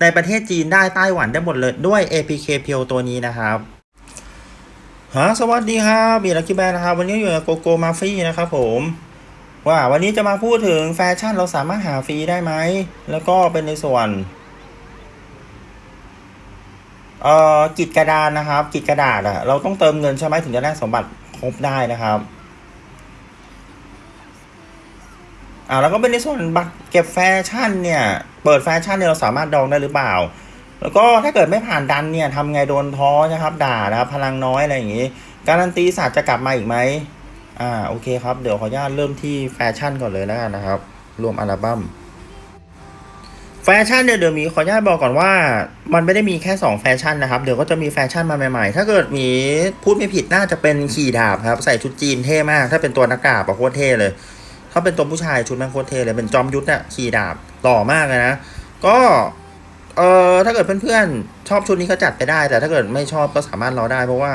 ในประเทศจีนได้ไต้หวันได้หมดเลยด้วย APK เพียวตัวนี้นะครับฮะสวัสดีครับบีลักกี้แบนนะครับ วันนี้อยู่กับโกโกมาฟี่นะครับผมว่าวันนี้จะมาพูดถึงแฟชั่นเราสามารถหาฟรีได้ไหม แล้วก็เป็นในส่วนเอ่อกิจกระดานนะครับ กิจกระดาษอะเราต้องเติมเงินใช่ไหมถึงจะได้สมบัติครบได้นะครับ อ่าแล้วก็เป็นในส่วนบัตรเก็บแฟชั่นเนี่ย เปิดแฟชั่นเนี่ยเราสามารถดองได้หรือเปล่า แล้วก็ถ้าเกิดไม่ผ่านดันเนี่ยทำไงโดนท้อนะครับ ด่านะครับพลังน้อยอะไรอย่างงี้ การันตีศาสตร์จะกลับมาอีกไหมอ่าโอเคครับ เดี๋ยวขออนุญาตเริ่มที่แฟชั่นก่อนเลยแล้วกันนะครับ รวมอัลบั้มแฟชั่นเนี่ยเดี๋ยวมีขออนุญาตบอกก่อนว่ามันไม่ได้มีแค่ 2 แฟชั่นนะครับ เดี๋ยวก็จะมีแฟชั่นมาใหม่ๆ ถ้าเกิดมีพูดไม่ผิดน่าจะเป็นขี่ดาบครับ ใส่ชุดจีนเท่มาก ถ้าเป็นตัวนักดาบอะโคตรเท่เลย ถ้าเป็นตัวผู้ชายชุดแม่งโคตรเท่เลยเป็นจอมยุทธอะขี่ดาบหล่อมากเลยนะ ก็เออถ้าเกิดเพื่อนๆ ชอบชุดนี้ก็จัดไปได้ แต่ถ้าเกิดไม่ชอบก็สามารถรอได้ เพราะว่า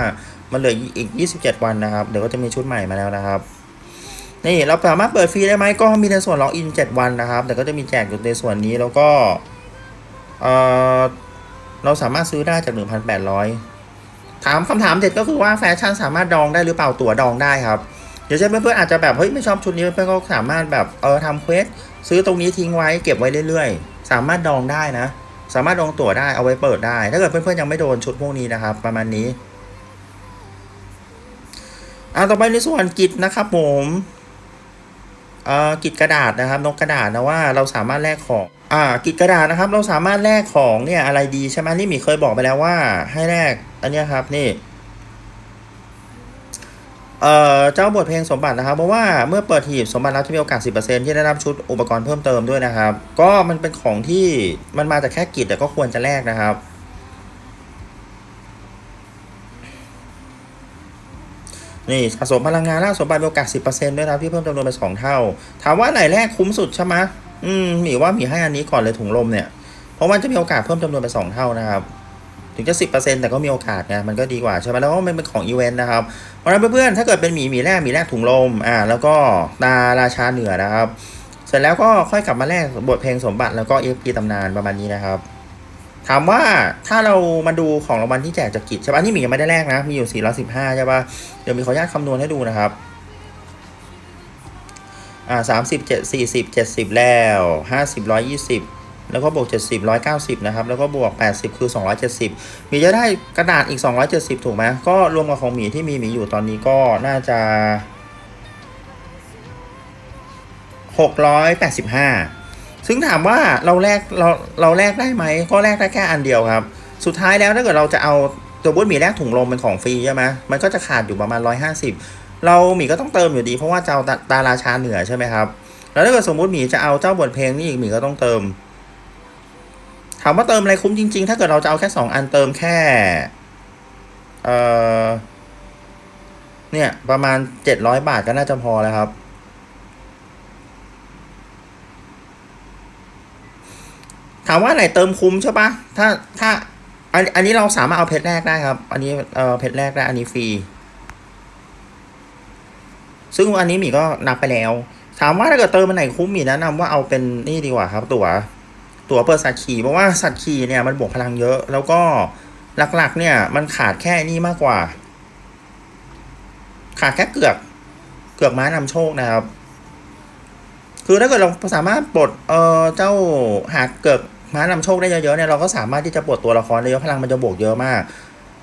มันเหลืออีก 27 วันนะครับ เดี๋ยวก็จะมีชุดใหม่มาแล้วนะครับ นี่เราสามารถเปิดฟรีได้ไหมก็มีในส่วนล็อกอิน 7 วันนะครับ แต่ก็จะมีแจกอยู่ในส่วนนี้แล้วก็เออเราสามารถซื้อได้จาก 1,800 ถามคำถามเด็ดก็คือว่าแฟชั่นสามารถดองได้หรือเปล่าตั๋วดองได้ครับ เดี๋ยวเช่นเพื่อนๆอาจจะแบบเฮ้ยไม่ชอบชุดนี้เพื่อนๆก็สามารถแบบเออทำเควสซื้อตรงนี้ทิ้งไว้เก็บไว้เรื่อยๆ สามารถดองได้นะ สามารถดองตั๋วได้เอาไว้เปิดได้ ถ้าเกิดเพื่อนๆยังไม่โดนชุดพวกนี้นะครับ ประมาณนี้อ่าต่อไปในส่วนกิจนะครับผมเอ่อกิจกระดาษนะครับนกกระดาษนะว่าเราสามารถแลกของอ่ากิจกระดาษนะครับ เราสามารถแลกของเนี่ยอะไรดีใช่ไหมนี่หมีเคยบอกไปแล้วว่าให้แลกอันนี้ครับนี่ เอ่อเจ้าบทเพลงสมบัตินะครับเพราะว่าเมื่อเปิดหีบสมบัติแล้วจะมีโอกาส 10%ที่ได้รับชุดอุปกรณ์เพิ่มเติมด้วยนะครับ ก็มันเป็นของที่มันมาจากแค่กิจแต่ก็ควรจะแลกนะครับ นี่สะสมพลังงานล่าสมบัติมีโอกาส 10%ด้วยนะที่เพิ่มจำนวนเป็น2เท่า ถามว่าไหนแรกคุ้มสุดใช่ไหมอืมหมีว่าหมีให้อันนี้ก่อนเลยถุงลมเนี่ย เพราะมันจะมีโอกาสเพิ่มจำนวนเป็น2เท่านะครับ ถึงจะ 10%แต่ก็มีโอกาสไงมันก็ดีกว่าใช่ไหมแล้วก็มันเป็นของอีเวนต์นะครับ เพราะฉะนั้นเพื่อนๆถ้าเกิดเป็นหมีหมีแรกหมีแรกถุงลมอ่าแล้วก็ตาราชาเหนือนะครับ เสร็จแล้วก็ค่อยกลับมาแลกบทเพลงสมบัติแล้วก็เอฟพีตำนานประมาณนี้นะครับ ถามว่าถ้าเรามาดูของรางวัลที่แจกจากกิจใช่ปะนนี่หมียังไม่ได้แลกนะมีอยู่415ใช่ปะเดี๋ยวมีขออนุญาตคำนวณให้ดูนะครับอ่าสามสิบเจ็ดสี่สิบเจ็ดสิบแล้วห้าสิบร้อยยี่สิบ แล้วก็บวกเจ็ดสิบร้อยเก้าสิบนะครับ แล้วก็บวกแปดสิบคือสองร้อยเจ็ดสิบมีจะได้กระดาษอีกสองร้อยเจ็ดสิบถูกไหมก็รวมกับของหมีที่มีหมีอยู่ตอนนี้ก็น่าจะหกร้อยแปดสิบห้าซึ่งถามว่าเราแลกเราเราแลกได้ไหม ก็แลกได้แค่อันเดียวครับ สุดท้ายแล้วถ้าเกิดเราจะเอาตัวบุ้นหมีแลกถุงลมเป็นของฟรีใช่ไหมมันก็จะขาดอยู่ประมาณร้อยห้าสิบเราหมีก็ต้องเติมอยู่ดี เพราะว่าจะเอาตาตาราชาเหนือใช่ไหมครับ แล้วถ้าเกิดสมมติหมีจะเอาเจ้าบทเพลงนี่อีกหมีก็ต้องเติมามว่าเติมอะไรคุ้มจริง ๆ ถ้าเกิดเราจะเอาแค่สองอันเติมแค่ เออเนี่ย ประมาณเจ็ดร้อยบาทก็น่าจะพอแล้วครับ ถามว่าไหนเติมคุ้มใช่ปะถ้าถ้าอันอันนี้เราสามารถเอาเพชรแรกได้ครับ อันนี้เออเพชรแรกได้ อันนี้ฟรี ซึ่งอันนี้หมีก็นับไปแล้ว ถามว่าถ้าเกิดเติมมันไหนคุ้มหมีแนะนำว่าเอาเป็นนี่ดีกว่าครับ ตั๋ว ตั๋วเปิดสัตว์ขี่เพราะว่าสัตว์ขี่เนี่ยมันบวกพลังเยอะ แล้วก็หลักๆ เนี่ย มันขาดแค่นี่มากกว่า ขาดแค่เกือกเกือกม้านำโชคนะครับ คือถ้าเกิดเราสามารถปลดเออเจ้าหากเกือกม้านำโชคได้เยอะๆเนี่ยเราก็สามารถที่จะปลดตัวละครได้เยอะพลังมันจะบวกเยอะมาก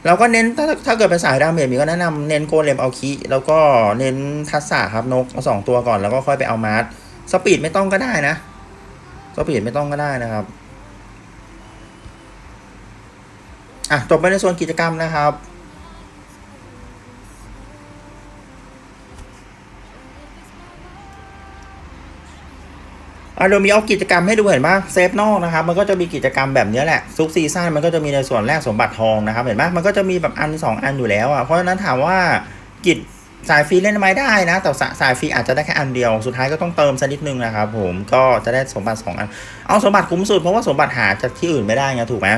เราก็เน้นถ้าถ้าเกิดเป็นสายดาเมจมีก็แนะนำเน้นโกเลมเอาคิแล้วก็เน้นทัศษะครับนกเอาสองตัวก่อนแล้วก็ค่อยไปเอามาร์สสปีดไม่ต้องก็ได้นะ สปีดไม่ต้องก็ได้นะครับอะจบไปในส่วนกิจกรรมนะครับอะเดี๋ยมีเอากิจกรรมให้ดูเห็นปะเซฟนอกนะครับ มันก็จะมีกิจกรรมแบบเนี้ยแหละซุกซีซั่นมันก็จะมีในส่วนแรกสมบัติทองนะครับ เห็นปะมันก็จะมีแบบอันสองอันอยู่แล้วอะเพราะฉะนั้นถามว่ากิจ สายฟรีเล่นไหมได้นะ แต่สายฟรีอาจจะได้แค่อันเดียว สุดท้ายก็ต้องเติมสักนิดนึงนะครับผมก็จะได้สมบัติสองอัน เอาสมบัติคุ้มสุด เพราะว่าสมบัติหาจากที่อื่นไม่ได้ไงถูกไหม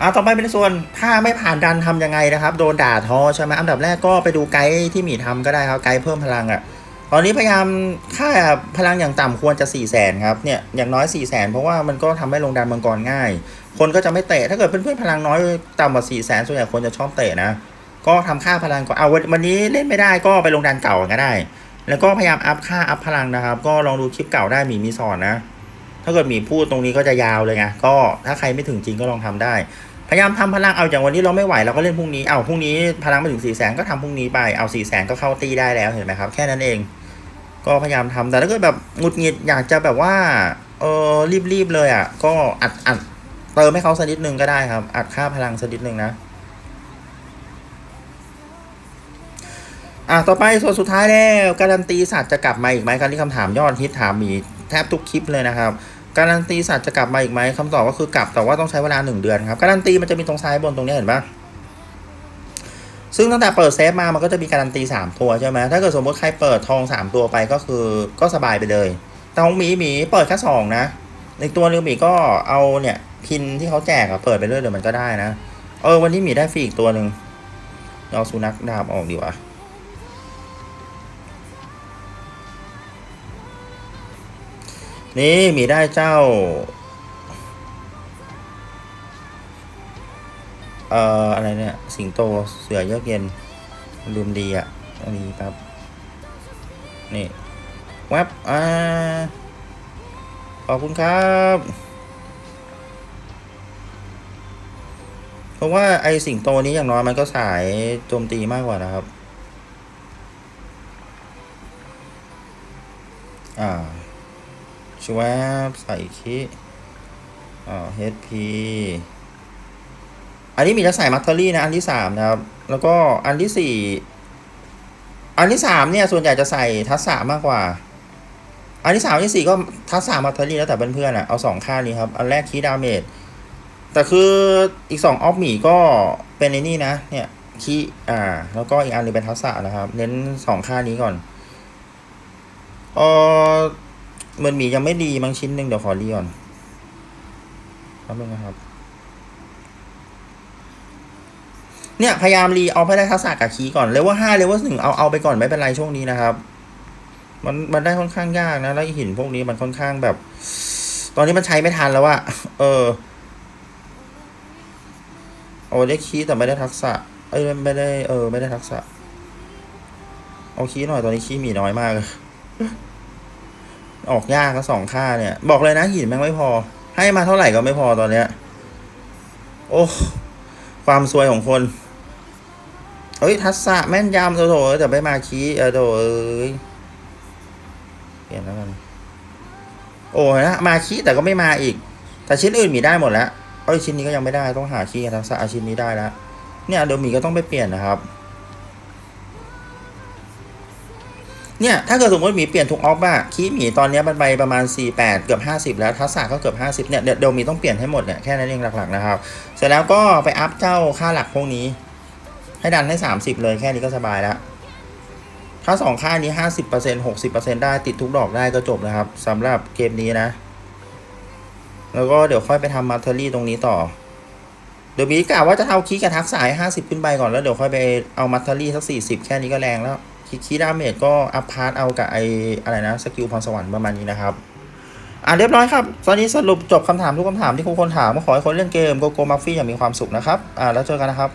อ่าต่อไปเป็นส่วนถ้าไม่ผ่านดันทำยังไงนะครับ โดนด่าทอใช่ไหมอันดับแรกก็ไปดูไกด์ที่หมีทำก็ได้ครับไกด์เพิ่มพลังอะ่ะตอนนี้พยายามค่าพลังอย่างต่ำควรจะ4ี่แสนครับเนี่ยอย่างน้อย4ี่แสนเพราะว่ามันก็ทำให้ลงดันมังกรง่าย คนก็จะไม่เตะ ถ้าเกิดเพื่อนๆพลังน้อยต่ำกว่า4ี่แสนส่วนใหญ่คนจะชอบเตะนะ ก็ทำค่าพลังก่อนเอาวันวันนี้เล่นไม่ได้ก็ไปลงดันเก่าก็ได้ แล้วก็พยายามอัพค่าอัพพลังนะครับ ก็ลองดูคลิปเก่าได้หมีมีสอนนะ ถ้าเกิดหมีพูดตรงนี้ก็จะยาวเลยไง ก็ถ้าใครไม่ถึงจริงก็ลองทำได้ พยายามทำพลัง เอาอย่างวันนี้เราไม่ไหวเราก็เล่นพรุ่งนี้ เอาพรุ่งนี้พลังไม่ถึงสี่แสนก็ทำพรุ่งนี้ไป เอาสี่แสนก็เข้าตีได้แล้วเห็นไหมครับ แค่นั้นเอง ก็พยายามทำแต่ถ้าเกิดแบบหงุดหงิดอยากจะแบบว่า เออรีบๆเลยอะ ก็อัดอัด เติมให้เขาสักนิดนึงก็ได้ครับ อัดค่าพลังสักนิดนึงนะ อะต่อไปส่วนสุดท้ายแล้ว การันตีสัตว์จะกลับมาอีกไหมการที่คำถามยอดฮิตถามมีแทบทุกคลิปเลยนะครับ การันตีสัตว์จะกลับมาอีกไหมคำตอบก็คือกลับแต่ว่าต้องใช้เวลาหนึ่งเดือนครับ การันตีมันจะมีตรงซ้ายบนตรงนี้เห็นปะซึ่งตั้งแต่เปิดเซฟมามันก็จะมีการันตีสามตัวใช่ไหมถ้าเกิดสมมติใครเปิดทองสามตัวไปก็คือก็สบายไปเลยแต่ของหมีหมีเปิดแค่สองนะอีกตัวนึงหมีก็เอาเนี่ย พินที่เขาแจกอะเปิดไปเรื่อยเดี๋ยวมันก็ได้นะ เออ วันนี้มีได้ฟรีอีกตัวหนึ่งเอาสุนัขดาบออกดีกว่านี่มีได้เจ้า เอ่อ อะไรเนี่ย สิงโตเสือเยือกเย็น ลืมดีอะอันนี้ครับ นี่แวบอ่าขอบคุณครับ ราะว่าไอสิงโตนี้อย่างน้อยมันก็สายโจมตีมากกว่านะครับ อ่าชวบใส่คิอ่า HP อันนี้มีจะใส่มัตเตอรี่นะ อันที่สามนะครับ แล้วก็อันที่สี่อันที่สามเนี่ย ส่วนใหญ่จะใส่ทักษะมากกว่า อันที่สามอันที่สี่ก็ทักษะมัตเตอรี่แล้วแต่เพื่อนๆอะ เอาสองค่านี้ครับ อันแรกคีดาเมจ แต่คืออีกสองออฟหมีก็เป็นในนี่นะ เนี่ยคีอ่า แล้วก็อีกอันนึงเป็นทักษะนะครับ เน้นสองค่านี้ก่อนเออเหมือนหมียังไม่ดีบางชิ้นหนึ่งเดี๋ยวขอรีก่อนแป๊บนึงนะครับ เนี่ยพยายามรีเอาให้ได้ทักษะกับคีก่อนเลเวลห้าเลเวลหนึ่งเอาเอาไปก่อนไม่เป็นไรช่วงนี้นะครับ มันมันได้ค่อนข้างยากนะ แล้วหินพวกนี้มันค่อนข้างแบบ ตอนนี้มันใช้ไม่ทันแล้วอะเออ โอ้ได้คีแต่ไม่ได้ทักษะ เอ้ยไม่ได้เออไม่ได้ทักษะ เอาคีหน่อยตอนนี้คีมีน้อยมากออกยากก็สองค่าเนี่ย บอกเลยนะหินแม่งไม่พอ ให้มาเท่าไหร่ก็ไม่พอตอนเนี้ย โอ้ความซวยของคนเอ้ยทัศษะแม่นยำโถโถแต่ไม่มาคีเออโถเอ้ยเปลี่ยนแล้วกันโอ้ยนะมาคีแต่ก็ไม่มาอีก แต่ชิ้นอื่นมีได้หมดแล้ว เอ้ยชิ้นนี้ก็ยังไม่ได้ต้องหาคีกับทักษะอะชิ้นนี้ได้แล้วเนี่ยเดี๋ยวมีก็ต้องไปเปลี่ยนนะครับ เนี่ยถ้าเกิดสมมติหมีเปลี่ยนทุกออฟอะคีย์หมีตอนนี้มันไปประมาณ 48 เกือบ 50 แล้วทักษะก็เกือบ 50เนี่ยเดี๋ยวเดี๋ยวหมีต้องเปลี่ยนให้หมดเนี่ยแค่นั้นเองหลักๆนะครับ เสร็จแล้วก็ไปอัพเจ้าค่าหลักพวกนี้ ให้ดันให้ 30 เลยแค่นี้ก็สบายแล้วถ้าสองค่านี้ 50% 60%ได้ติดทุกดอกได้ก็จบนะครับสำหรับเกมนี้นะ แล้วก็เดี๋ยวค่อยไปทำมาเทอรี่ตรงนี้ต่อ เดี๋ยวบีกะว่าจะเอาคีย์กับทักษะให้50ขึ้นไปก่อนแล้วเดี๋ยวค่อยไปเอามาเทอรี่สัก40แค่นี้ก็แรงแล้วคีคีดาเมจก็อัพพาร์ตเอากับไออะไรนะสกิลพรสวรรค์ประมาณนี้นะครับอ่าเรียบร้อยครับ ตอนนี้สรุปจบคำถามทุกคำถามที่ทุกคนถามขอให้คนเล่นเกมโกโก้มาฟี่อย่างมีความสุขนะครับ อ่าแล้วเจอกันนะครับ